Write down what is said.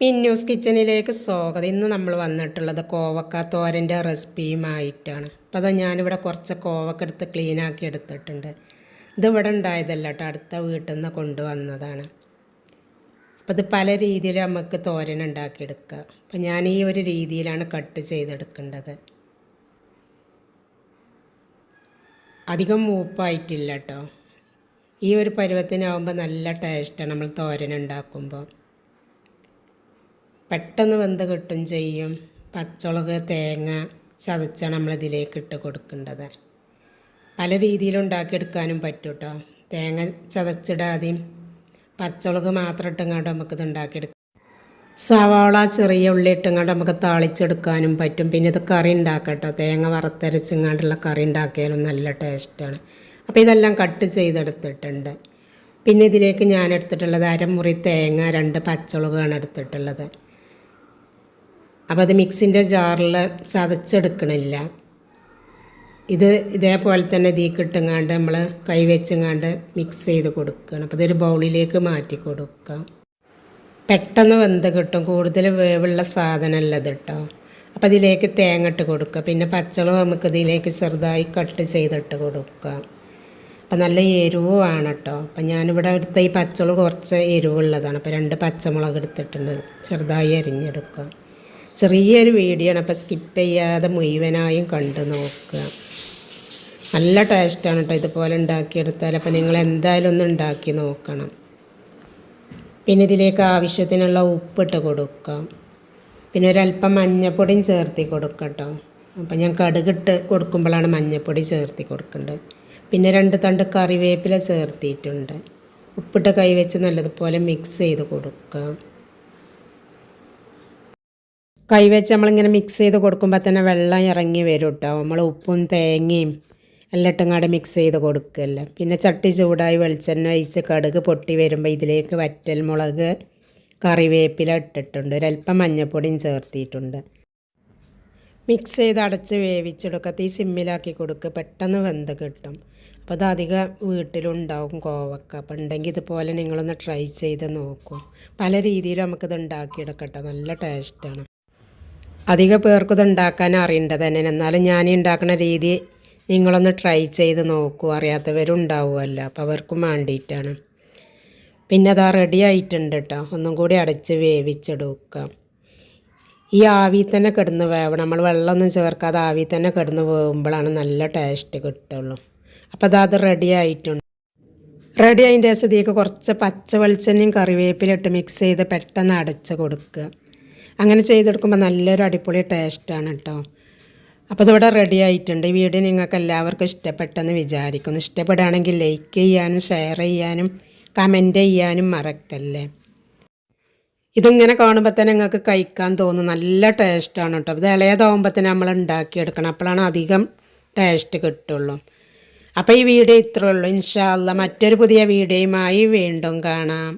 മിന്നൂസ് കിച്ചണിലേക്ക് സ്വാഗതം. ഇന്ന് നമ്മൾ വന്നിട്ടുള്ളത് കോവക്ക തോരന്റെ റെസിപ്പിയുമായിട്ടാണ്. അപ്പോൾ അതാ ഞാനിവിടെ കുറച്ച് കോവക്ക എടുത്ത് ക്ലീനാക്കി എടുത്തിട്ടുണ്ട്. ഇതിവിടെ ഉണ്ടായതല്ല കേട്ടോ അടുത്ത വീട്ടിൽ നിന്ന് കൊണ്ടുവന്നതാണ്. അപ്പോൾ ഇത് പല രീതിയിൽ നമുക്ക് തോരൻ ഉണ്ടാക്കിയെടുക്കുക അപ്പോൾ ഞാൻ ഈ ഒരു രീതിയിലാണ് കട്ട് ചെയ്തെടുക്കേണ്ടത്. അധികം മൂപ്പായിട്ടില്ല കേട്ടോ. ഈ ഒരു പരുവത്തിനാവുമ്പോൾ നല്ല ടേസ്റ്റാണ് നമ്മൾ തോരൻ ഉണ്ടാക്കുമ്പോൾ. പെട്ടെന്ന് വെന്ത് കിട്ടും ചെയ്യും. പച്ചമുളക് തേങ്ങ ചതച്ചാണ് നമ്മളിതിലേക്ക് ഇട്ട് കൊടുക്കേണ്ടത്. പല രീതിയിലും ഉണ്ടാക്കിയെടുക്കാനും പറ്റും കേട്ടോ തേങ്ങ ചതച്ചിടാതെയും പച്ചമുളക് മാത്രം ഇട്ടുങ്ങാണ്ട് നമുക്കിത് ഉണ്ടാക്കിയെടുക്കാം. സവാള ചെറിയ ഉള്ളി ഇട്ടുങ്ങാണ്ട് നമുക്ക് താളിച്ചെടുക്കാനും പറ്റും. പിന്നെ ഇത് കറി ഉണ്ടാക്കാം കേട്ടോ തേങ്ങ വറുത്തരച്ചിങ്ങാണ്ടുള്ള കറി ഉണ്ടാക്കിയാലും നല്ല ടേസ്റ്റാണ്. അപ്പോൾ ഇതെല്ലാം കട്ട് ചെയ്തെടുത്തിട്ടുണ്ട്. പിന്നെ ഇതിലേക്ക് ഞാൻ എടുത്തിട്ടുള്ളത് അരമുറി തേങ്ങ രണ്ട് പച്ചമുളകാണ് എടുത്തിട്ടുള്ളത്. അപ്പോൾ അത് മിക്സിന്റെ ജാറിൽ ചതച്ചെടുക്കണില്ല. ഇത് ഇതേപോലെ തന്നെ തീ കിട്ടുങ്ങാണ്ട് നമ്മൾ കൈ വെച്ചങ്ങാണ്ട് മിക്സ് ചെയ്ത് കൊടുക്കണം. അപ്പോൾ ഇതൊരു ബൗളിലേക്ക് മാറ്റി കൊടുക്കാം. പെട്ടെന്ന് വെന്ത് കിട്ടും. കൂടുതൽ വേവുള്ള സാധനമല്ല ഇത് കേട്ടോ അപ്പോൾ ഇതിലേക്ക് തേങ്ങ ഇട്ട് കൊടുക്കുക പിന്നെ പച്ചമുളക് നമുക്ക് ഇതിലേക്ക് ചെറുതായി കട്ട് ചെയ്തിട്ട് കൊടുക്കുക അപ്പം നല്ല എരിവുമാണ് കേട്ടോ അപ്പം ഞാനിവിടെ എടുത്ത ഈ പച്ചമുളക് കുറച്ച് എരിവുള്ളതാണ്. അപ്പോൾ രണ്ട് പച്ചമുളക് എടുത്തിട്ടുണ്ട്. ചെറുതായി അരിഞ്ഞെടുക്കുക ചെറിയൊരു വീഡിയോ ആണ്. അപ്പോൾ സ്കിപ്പ് ചെയ്യാതെ മുഴുവനായും കണ്ടു നോക്കുക. നല്ല ടേസ്റ്റാണ് കേട്ടോ ഇതുപോലെ ഉണ്ടാക്കിയെടുത്താൽ. അപ്പോൾ നിങ്ങൾ എന്തായാലും ഒന്ന് ഉണ്ടാക്കി നോക്കണം. പിന്നെ ഇതിലേക്ക് ആവശ്യത്തിനുള്ള ഉപ്പിട്ട് കൊടുക്കാം. പിന്നെ ഒരല്പം മഞ്ഞൾപ്പൊടിയും ചേർത്തി കൊടുക്കട്ടോ കേട്ടോ അപ്പം ഞാൻ കടുകിട്ട് കൊടുക്കുമ്പോഴാണ് മഞ്ഞപ്പൊടി ചേർത്തി കൊടുക്കേണ്ടത്. പിന്നെ രണ്ട് തണ്ട് കറിവേപ്പില ചേർത്തിയിട്ടുണ്ട്. ഉപ്പിട്ട് കൈവച്ച് നല്ലതുപോലെ മിക്സ് ചെയ്ത് കൊടുക്കാം. കൈവച്ച് നമ്മളിങ്ങനെ മിക്സ് ചെയ്ത് കൊടുക്കുമ്പോൾ തന്നെ വെള്ളം ഇറങ്ങി വരും കേട്ടോ നമ്മൾ ഉപ്പും തേങ്ങയും എല്ലാം ഇട്ടങ്ങാട് മിക്സ് ചെയ്ത് കൊടുക്കുകയല്ലേ പിന്നെ ചട്ടി ചൂടായി വെളിച്ചെണ്ണ ഒഴിച്ച് കടുക് പൊട്ടി വരുമ്പോൾ ഇതിലേക്ക് വറ്റൽ മുളക് കറിവേപ്പില ഇട്ടിട്ടുണ്ട്. ഒരല്പം മഞ്ഞൾപ്പൊടിയും ചേർത്തിയിട്ടുണ്ട്. മിക്സ് ചെയ്ത് അടച്ച് വേവിച്ചെടുക്കുക. തീ സിമ്മിലാക്കി കൊടുക്കുക. പെട്ടെന്ന് വെന്ത് കിട്ടും. അപ്പോൾ അത് അധികം വീട്ടിലുണ്ടാവും കോവക്ക. അപ്പം ഉണ്ടെങ്കിൽ ഇതുപോലെ നിങ്ങളൊന്ന് ട്രൈ ചെയ്ത് നോക്കും. പല രീതിയിലും നമുക്കിത് ഉണ്ടാക്കിയെടുക്കട്ടെ നല്ല ടേസ്റ്റാണ് അധിക പേർക്കത് ഉണ്ടാക്കാൻ അറിയേണ്ടത് തന്നെ. എന്നാലും ഞാൻ ഉണ്ടാക്കുന്ന രീതി നിങ്ങളൊന്ന് ട്രൈ ചെയ്ത് നോക്കൂ. അറിയാത്തവരുണ്ടാവുമല്ലോ. അപ്പോൾ അവർക്കും വേണ്ടിയിട്ടാണ്. പിന്നെ അതാ റെഡി ആയിട്ടുണ്ട് കേട്ടോ ഒന്നും കൂടി അടച്ച് വേവിച്ചെടുക്കാം ഈ ആവി തന്നെ കിടന്ന് വേവണം. നമ്മൾ വെള്ളമൊന്നും ചേർക്കാതെ ആവി തന്നെ കിടന്ന് വേവുമ്പോഴാണ് നല്ല ടേസ്റ്റ് കിട്ടുള്ളൂ. അപ്പോൾ അതാ അത് റെഡി ആയിട്ടുണ്ട്. റെഡി അതിന്റെ ഇതിലേക്ക് കുറച്ച് പച്ച വെളിച്ചെണ്ണയും കറിവേപ്പിലിട്ട് മിക്സ് ചെയ്ത് പെട്ടെന്ന് അടച്ച് കൊടുക്കുക. അങ്ങനെ ചെയ്തെടുക്കുമ്പോൾ നല്ലൊരു അടിപൊളി ടേസ്റ്റാണ് കേട്ടോ അപ്പോൾ ഇതിവിടെ റെഡി ആയിട്ടുണ്ട്. ഈ വീഡിയോ നിങ്ങൾക്ക് എല്ലാവർക്കും ഇഷ്ടപ്പെട്ടെന്ന് വിചാരിക്കുന്നു. ഇഷ്ടപ്പെടുകയാണെങ്കിൽ ലൈക്ക് ചെയ്യാനും ഷെയർ ചെയ്യാനും കമന്റ് ചെയ്യാനും മറക്കല്ലേ. ഇതിങ്ങനെ കാണുമ്പോൾ തന്നെ നിങ്ങൾക്ക് കഴിക്കാൻ തോന്നും. നല്ല ടേസ്റ്റാണ് കേട്ടോ ഇത് ഇളയതാവുമ്പോൾ തന്നെ നമ്മൾ ഉണ്ടാക്കിയെടുക്കണം. അപ്പോഴാണ് അധികം ടേസ്റ്റ് കിട്ടുള്ളൂ. അപ്പോൾ ഈ വീഡിയോ ഇത്രയേ ഉള്ളൂ. ഇൻഷാല്ല മറ്റൊരു പുതിയ വീഡിയോയുമായി വീണ്ടും കാണാം.